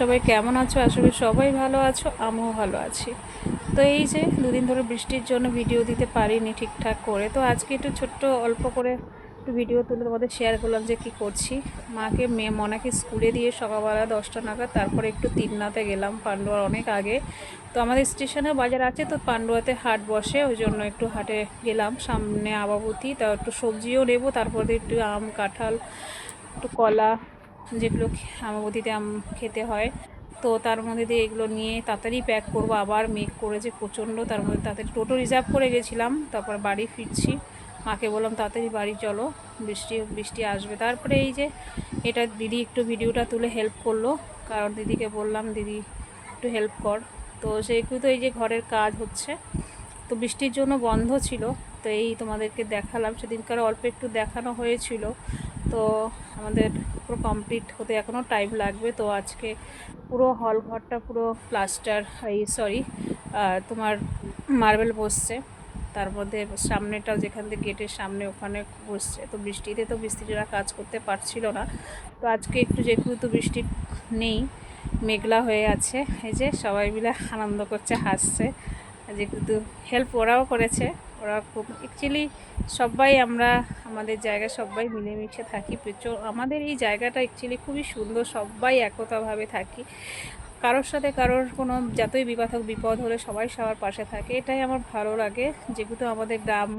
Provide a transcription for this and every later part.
সবাই কেমন আছো? আসলে সবাই ভালো আছো, আমিও ভালো আছি। তো এই যে দুদিন ধরে বৃষ্টির জন্য ভিডিও দিতে পারিনি ঠিকঠাক করে, তো আজকে একটু ছোট্ট অল্প করে একটু ভিডিও তুলে তোমাদের শেয়ার করলাম যে কি করছি। মাকে, মেয়ে মনাকে স্কুলে দিয়ে সকালবেলা দশটা নাগাদ, তারপরে একটু তিননাতে গেলাম পান্ডুয়ার অনেক আগে। তো আমাদের স্টেশনে বাজার আছে, তো পান্ডুয়াতে হাট বসে, ওই জন্য একটু হাটে গেলাম। সামনে আবাবতী, তা একটু সবজিও নেব, তারপরে একটু আম, কাঁঠাল, একটু কলা যেগুলো আমাবতীতে আম খেতে হয়। তো তার মধ্যে দিয়ে এগুলো নিয়ে তাড়াতাড়ি প্যাক করব। আবার মেঘ করেছে প্রচণ্ড। তার মধ্যে তাড়াতাড়ি টোটো রিজার্ভ করে গেছিলাম। তারপর বাড়ি ফিরছি। মাকে বললাম, তাড়াতাড়ি বাড়ি চলো। বৃষ্টি বৃষ্টি আসবে। তারপরে এই যে এটা দিদি একটু ভিডিওটা তুলে হেল্প করল। কারণ দিদিকে বললাম, দিদি, একটু হেল্প কর। তো সেগুলো তো এই যে ঘরের কাজ হচ্ছে। তো বৃষ্টির জন্য বন্ধ ছিল। তো এই তোমাদেরকে দেখালাম। সেদিনকার অল্প একটু দেখানো হয়েছিল। তো আমাদের পুরো কমপ্লিট হতে এখনও টাইম লাগবে। তো আজকে পুরো হল ঘরটা পুরো প্লাস্টার এই সরি তোমার মার্বেল বসছে। তার মধ্যে সামনেটাও যেখান থেকে গেটের সামনে ওখানে বসছে। তো বৃষ্টিতে তো মিস্ত্রিরা কাজ করতে পারছিল না। তো আজকে একটু যেহেতু বৃষ্টি নেই, মেঘলা হয়ে আছে, এই যে সবাই মিলে আনন্দ করছে, হাসছে। যেহেতু হেল্প ওরাও করেছে। ওরা খুব অ্যাকচুয়ালি সবাই আমরা, আমাদের জায়গায় সবাই মিলেমিশে থাকি প্রচুর। আমাদের এই জায়গাটা অ্যাকচুয়ালি খুবই সুন্দর, সবাই একতাভাবে থাকি। কারোর সাথে কারোর কোনো যতই বিপদ হোক, বিপদ হলে সবাই সবার পাশে থাকে। এটাই আমার ভালো লাগে, যেহেতু আমাদের গ্রাম,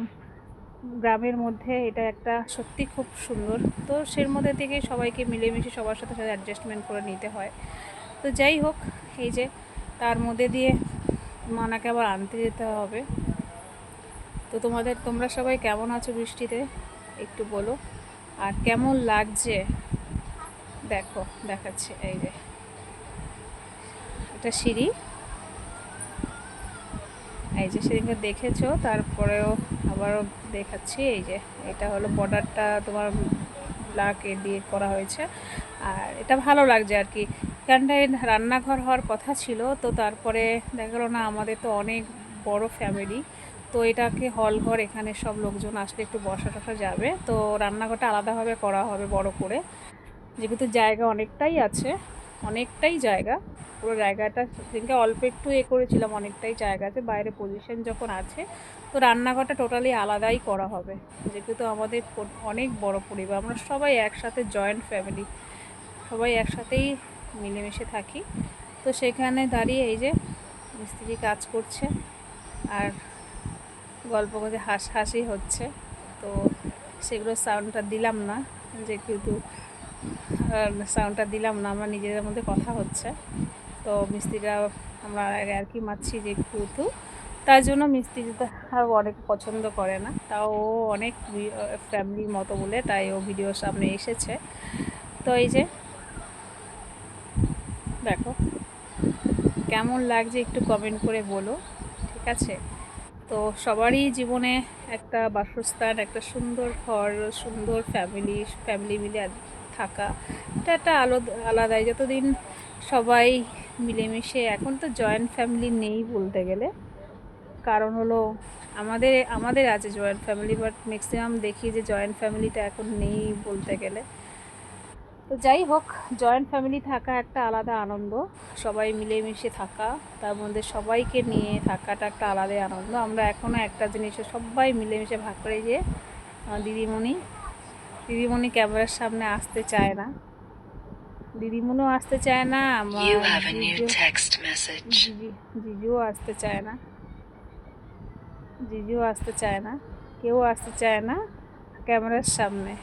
গ্রামের মধ্যে এটা একটা সত্যি খুব সুন্দর। তো সের মধ্যে থেকে সবাইকে মিলেমিশে সবার সাথে সাথে অ্যাডজাস্টমেন্ট করে নিতে হয়। তো যাই হোক, এই যে তার মধ্যে দিয়ে মানাকে আবার আনতে যেতে হবে। তো তোমাদের, তোমরা সবাই কেমন আছো বৃষ্টিতে? একটু বলো। আর কেমন লাগছে? দেখো, দেখাচ্ছে, এই যে। এটা সিঁড়ি। এই যে সেদিনকে দেখেছ, তারপরেও আবারও দেখাচ্ছি, এই যে। এটা হলো বর্ডারটা তোমার ব্ল্যাক এ দিয়ে করা হয়েছে। আর এটা ভালো লাগছে আর কি। এখানটায় রান্নাঘর হওয়ার কথা ছিল, তো তারপরে দেখা না, আমাদের তো অনেক বড় ফ্যামিলি তো এটাকে হল ঘর, এখানে সব লোকজন আসলে একটু বসা টসা যাবে। তো রান্নাঘরটা আলাদাভাবে করা হবে, বড় করে। যেহেতু জায়গা অনেকটাই আছে, অনেকটাই জায়গা। পুরো জায়গাটা সেদিনকে অল্প একটু এ করেছিলাম, অনেকটাই জায়গা আছে। বাইরে পজিশন যখন আছে, তো রান্নাঘরটা টোটালি আলাদাই করা হবে। যেহেতু আমাদের অনেক বড় পরিবার, আমরা সবাই একসাথে জয়েন্ট ফ্যামিলি সবাই একসাথেই মিলেমিশে থাকি। তো সেখানে দাঁড়িয়ে এই যে মিস্ত্রি কাজ করছে। আর গল্প করে হাস হাসি হচ্ছে। তো সেগুলো সাউন্ডটা দিলাম না, যে কিন্তু সাউন্ডটা দিলাম না, আমরা নিজেদের মধ্যে কথা হচ্ছে। তো মিস্ত্রিরা, আমরা আর কি মারছি যে একটু তার জন্য মিস্ত্রিটা আর অনেক পছন্দ করে না। তাও ও অনেক ফ্যামিলির মতো বলে, তাই ও ভিডিওর সামনে এসেছে। তো এই যে, দেখো, কেমন লাগছে একটু কমেন্ট করে বলো, ঠিক আছে? তো সবারই জীবনে একটা বাসস্থান, একটা সুন্দর ঘর, সুন্দর ফ্যামিলি ফ্যামিলি মিলে থাকা। এটা একটা আলো আলাদাই। যতদিন সবাই মিলেমিশে, এখন তো জয়েন্ট ফ্যামিলি নেই বলতে গেলে। কারণ হলো আমাদের আমাদের আছে জয়েন্ট ফ্যামিলি বাট ম্যাক্সিমাম দেখি যে জয়েন্ট ফ্যামিলিটা এখন নেই বলতে গেলে। তো যাই হোক জয়েন্ট ফ্যামিলি থাকা একটা আলাদা আনন্দ। সবাই মিলেমিশে থাকা তার মধ্যে সবাইকে নিয়ে থাকাটা একটা আলাদাই আনন্দ। আমরা এখনও একটা জিনিসে সবাই মিলেমিশে ভাগ করে যে দিদিমণি দিদিমণি ক্যামেরার সামনে আসতে চায় না। দিদিমণিও আসতে চায় না জিজুও আসতে চায় না। জিজুও আসতে চায় না কেউ আসতে চায় না ক্যামেরার সামনে।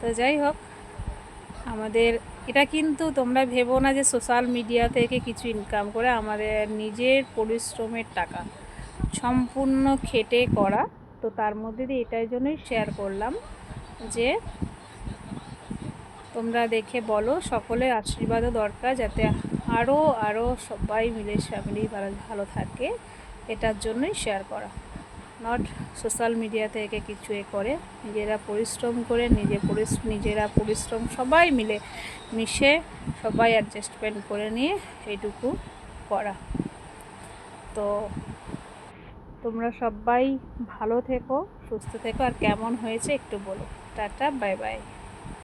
তো যাই হোক আমাদের, এটা কিন্তু তোমরা ভেবো না যে সোশ্যাল মিডিয়া থেকে কিছু ইনকাম করে আমাদের নিজের পরিশ্রমের টাকা সম্পূর্ণ খেটে করা। তো তার মধ্যে দিয়ে এটার জন্যই শেয়ার করলাম যে তোমরা দেখে বলো, সকলের আশীর্বাদও দরকার যাতে আরও আরও সবাই মিলে ফ্যামিলি ভালো থাকে। এটার জন্যই শেয়ার করা। নট সোশ্যাল মিডিয়া থেকে কিছু এ করে। নিজেরা পরিশ্রম করে, নিজে নিজেরা পরিশ্রম সবাই মিলে মিশে সবাই অ্যাডজাস্টমেন্ট করে নিয়ে এইটুকু করা। তো তোমরা সবাই ভালো থেকো, সুস্থ থেকো, আর কেমন হয়েছে একটু বলো। Tata, bye bye.